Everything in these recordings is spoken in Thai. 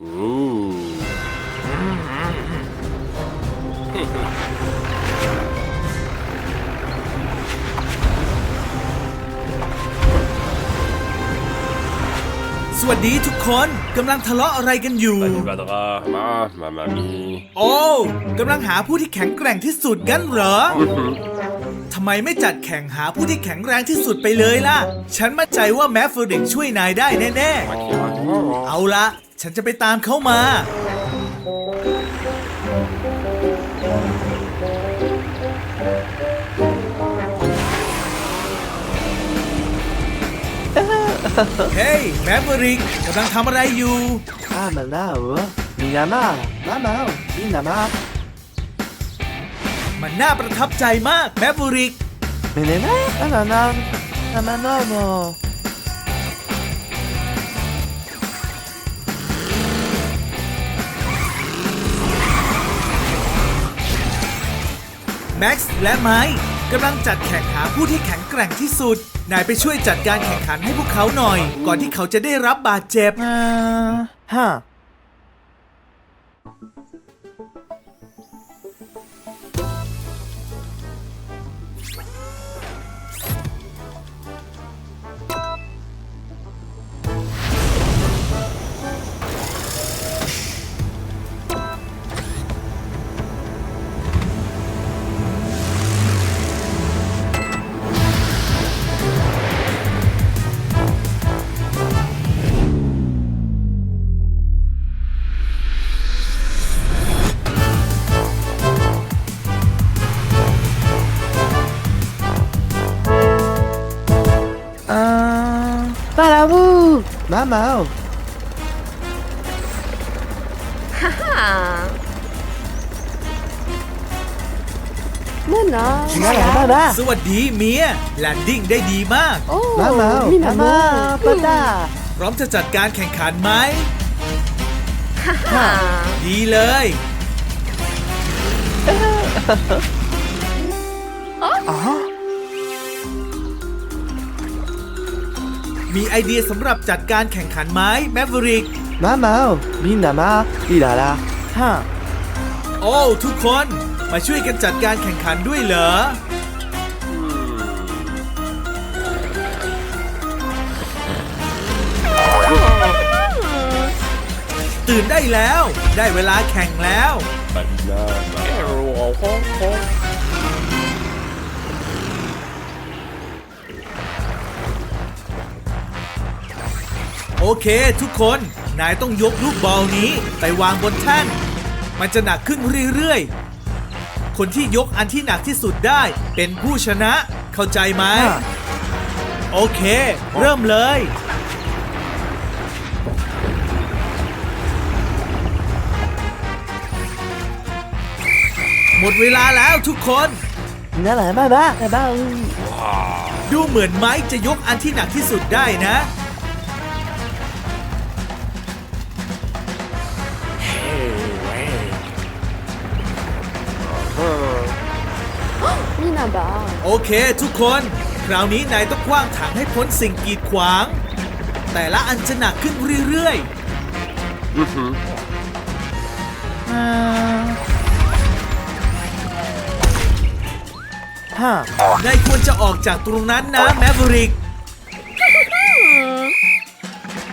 สวัสดีทุกคนกำลังทะเลาะอะไรกันอยู่ Badra, ma, mamma mia. โอ้กำลังหาผู้ที่แข็งแกร่งที่สุดงั้นเหรอทำไมไม่จัดแข่งหาผู้ที่แข็งแรงที่สุดไปเลยล่ะ ฉันมั่นใจว่าแมฟเฟอริกช่วยนายได้แน่ ๆ เอาละ ฉันจะไปตามเขามา เฮ้ยแมฟเฟอริกกำลังทำอะไรอยู่ Ah, Manao, Minama, Mamao, Minama, มันน่าประทับใจมากแมฟเฟอริก Menena, Anana, Amanomo. แม็กซ์และไมค์กำลังจัดแข่งหาผู้ที่แข็งแกร่งที่สุด นายไปช่วยจัดการแข่งขันให้พวกเขาหน่อย ก่อนที่เขาจะได้รับบาดเจ็บฮ่า Malabu, Mamao. เมื่อนะ Nala, Mama. สวัสดีเมียแลนดิ้งได้ดีมาก โอ้ Mamao, มีนามา Mama, Pata. พร้อมจะจัดการแข่งขันไหมฮ่าดีเลย Uh-huh. มีไอเดียสำหรับจัดการแข่งขันไหมแมฟเวริก Mamao, Minama, Ilala. Huh. โอ้ทุกคนมาช่วยกันจัดการแข่งขันด้วยเหรอ ตื่นได้แล้ว ได้เวลาแข่งแล้ว Banana. โอเค ทุกคน นายต้องยกลูกบอลนี้ไปวางบนแท่น มันจะหนักขึ้นเรื่อยๆ คนที่ยกอันที่หนักที่สุดได้เป็นผู้ชนะ เข้าใจไหมอะโอเค เริ่มเลย หมดเวลาแล้วทุกคน Nala, Mama, Mama. ดูเหมือนไม้จะยกอันที่หนักที่สุดได้นะ มีนาบาโอเค ทุกคน คราวนี้นายต้องคว้างถังให้พ้นสิ่งกีดขวาง แต่ละอันจะหนักขึ้นเรื่อย Huh. ๆนายควรจะออกจากตรงนั้นนะแมฟริก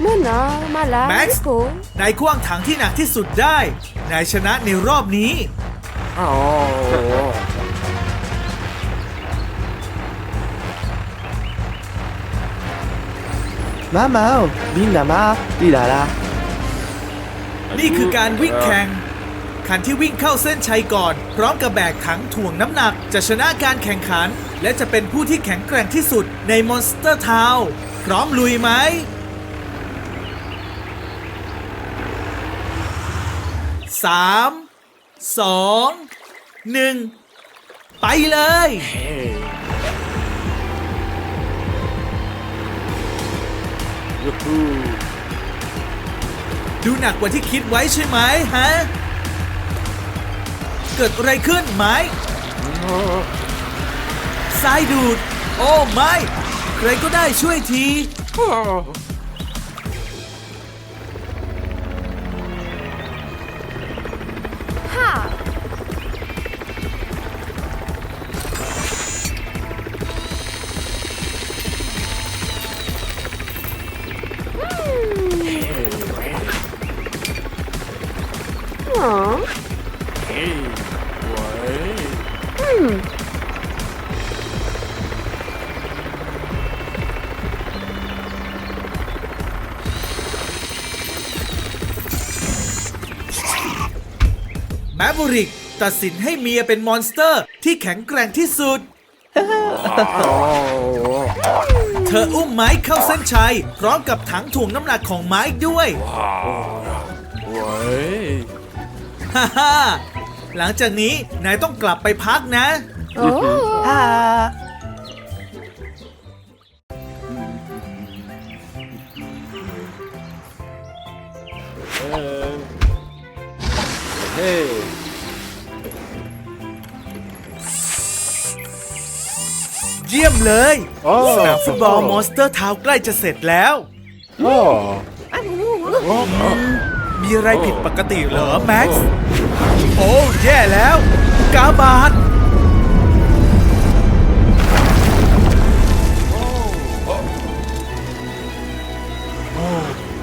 เมื่อนะมาลา Max โกนายคว้างถังที่หนักที่สุดได้ นายชนะในรอบนี้ Oh. Mamao, Minama, Ilala. นี่คือการวิ่งแข่งคันที่วิ่งเข้าเส้นชัยก่อน พร้อมกับแบกถังถ่วงน้ำหนัก จะชนะการแข่งขัน และจะเป็นผู้ที่แข็งแกร่งที่สุดในมอนสเตอร์ทาวพร้อมลุยไหมสามสองหนึ่งไปเลย ดูหนักกว่าที่คิดไว้ใช่ไหมฮะ เกิดอะไรขึ้นไหมทรายดูด โอ้ไม่ ใครก็ได้ช่วยที Hein? Hmm. แมวริกตัดสินให้เมียเป็นมอนสเตอร์ที่แข็งแกร่งที่สุด เธออุ้มไม้เข้าเส้นชัย พร้อมกับถังถ่วงน้ำหนักของไม้ด้วยฮ่า ฮ่าหลังจากนี้นายต้องกลับไปพักนะ Oh. ฮ่าเฮ้เยี่ยมเลยสนามฟุตบอลมอนสเตอร์ทาวใกล้จะเสร็จแล้วมีอะไรผิดปกติเหรอแม็กซ์ โอ้แย่แล้ว กาบาด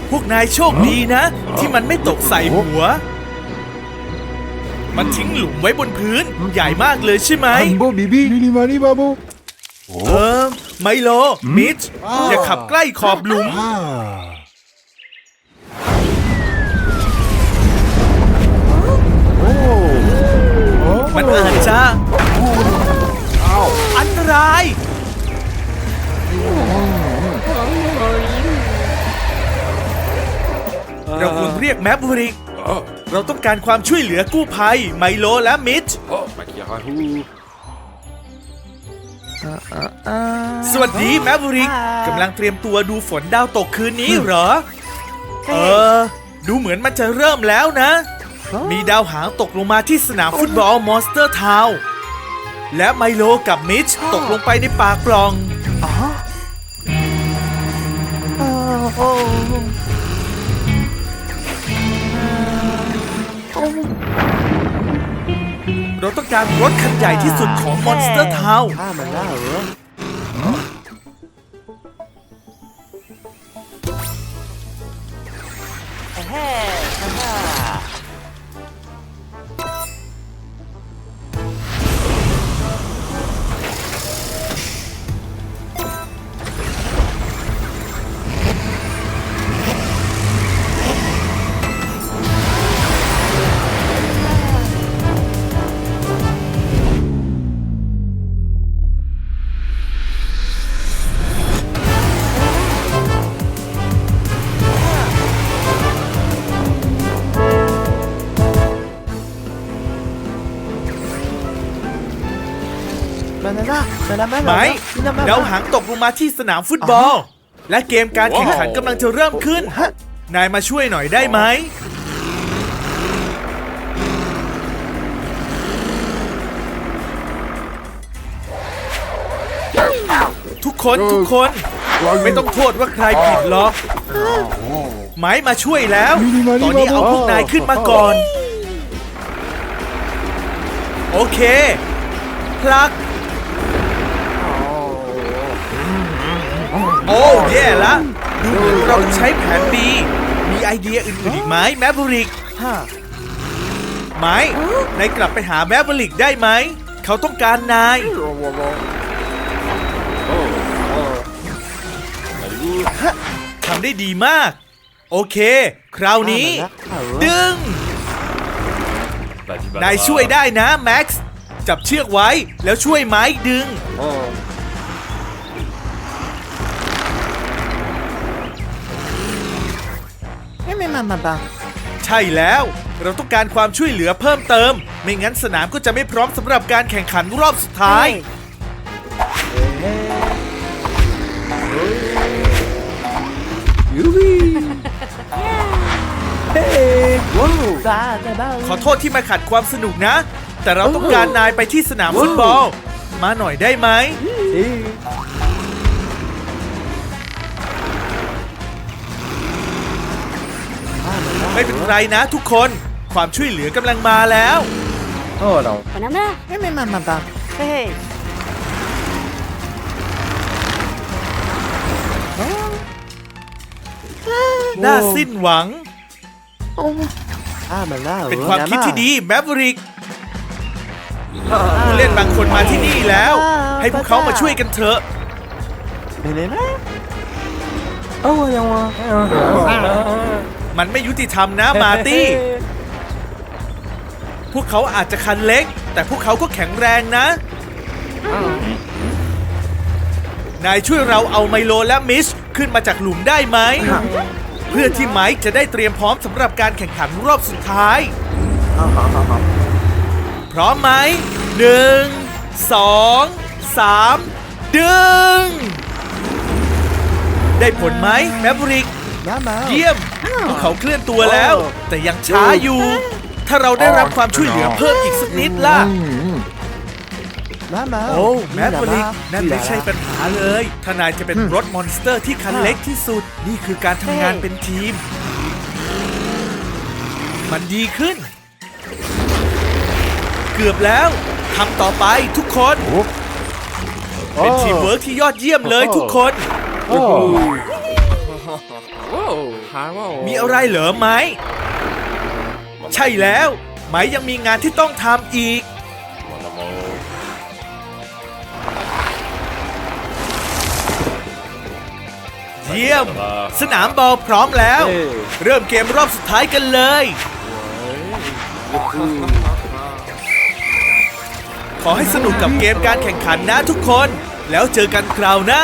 พวกนายโชคดีนะ ที่มันไม่ตกใส่หัว มันทิ้งหลุมไว้บนพื้น ใหญ่มากเลยใช่ไหม Ambo bibi, lili mali babo. เออ ไมโล มิชอย่าขับใกล้ขอบหลุม Ah. มั เราควรเรียกแมปบริก เราต้องการความช่วยเหลือกู้ภัย ไมโลและมิชโอ้มากี่ฮาฮูสวัสดีแมปบริกกำลังเตรียมตัวดูฝนดาวตกคืนนี้เหรอ เออ ดูเหมือนมันจะเริ่มแล้วนะ มีดาวหางตกลงมาที่สนามฟุตบอลมอนสเตอร์ทาวน์และไมโลกับมิชตกลงไปในปากปล่อง การรถคันใหญ่ที่สุดของมอนสเตอร์ทาวน์ข้ามันได้เหรอ บานาน่าบานาน่าไหมดาวหางตกลงมาที่สนามฟุตบอล และเกมการแข่งขันกำลังจะเริ่มขึ้น นายมาช่วยหน่อยได้ไหมทุกคนทุกคน ไม่ต้องโทษว่าใครผิดหรอกไหมมาช่วยแล้ว ตอนนี้เอาพวกนายขึ้นมาก่อน โอเคพลัก โอ้แย่ละดูเหมือนเราต้องใช้แผน B มีไอเดียอื่นๆอีกไหมแมบริกฮ่าไหมนายกลับไปหาแมบริกได้ไหม เขาต้องการนายทำได้ดีมาก โอเค คราวนี้ ดึง นายช่วยได้นะแม็กซ์ จับเชือกไว้แล้วช่วยไม้ดึง ไม่ไม่มามาบังใช่แล้ว เราต้องการความช่วยเหลือเพิ่มเติม ไม่งั้นสนามก็จะไม่พร้อมสำหรับการแข่งขันรอบสุดท้าย ยูบีเฮ้ว้าวบ้าแต่บ้าขอโทษที่มาขัดความสนุกนะ แต่เราต้องการนายไปที่สนามฟุตบอล มาหน่อยได้ไหม ไม่เป็นไรนะทุกคน ความช่วยเหลือกำลังมาแล้ว Banana. ไม่ไม่มามาบังเฮ้น่าสิ้นหวัง อ่ามาแล้วเป็นความคิดที่ดีแมฟริกผู้เล่นบางคนมาที่นี่แล้ว ให้พวกเขามาช่วยกันเถอะ เห็นไหมโอ้ยังวะ มันไม่ยุติธรรมนะมาร์ตี้ พวกเขาอาจจะคันเล็ก แต่พวกเขาก็แข็งแรงนะ นายช่วยเราเอาไมโลและมิชขึ้นมาจากหลุมได้ไหม เพื่อที่ไมค์จะได้เตรียมพร้อมสำหรับการแข่งขันรอบสุดท้าย พร้อมไหมหนึ่งสองสามดึง ได้ผลไหมแมฟริกน้ามาเยี่ยม พวกเขาเคลื่อนตัวแล้ว แต่ยังช้าอยู่ ถ้าเราได้รับความช่วยเหลือเพิ่มอีกสักนิดล่ะน้ามาโอ้แมฟริกนั่นไม่ใช่ปัญหาเลยถ้านายจะเป็นรถมอนสเตอร์ที่คันเล็กที่สุด นี่คือการทำงานเป็นทีม มันดีขึ้น เกือบแล้วทำต่อไปทุกคน เป็นทีมเวิร์กที่ยอดเยี่ยมเลยทุกคน มีอะไรเหรอไหม ใช่แล้วไหมยังมีงานที่ต้องทำอีก เยี่ยม สนามบอลพร้อมแล้ว เริ่มเกมรอบสุดท้ายกันเลย ขอให้สนุกกับเกมการแข่งขันนะทุกคน แล้วเจอกันคราวหน้า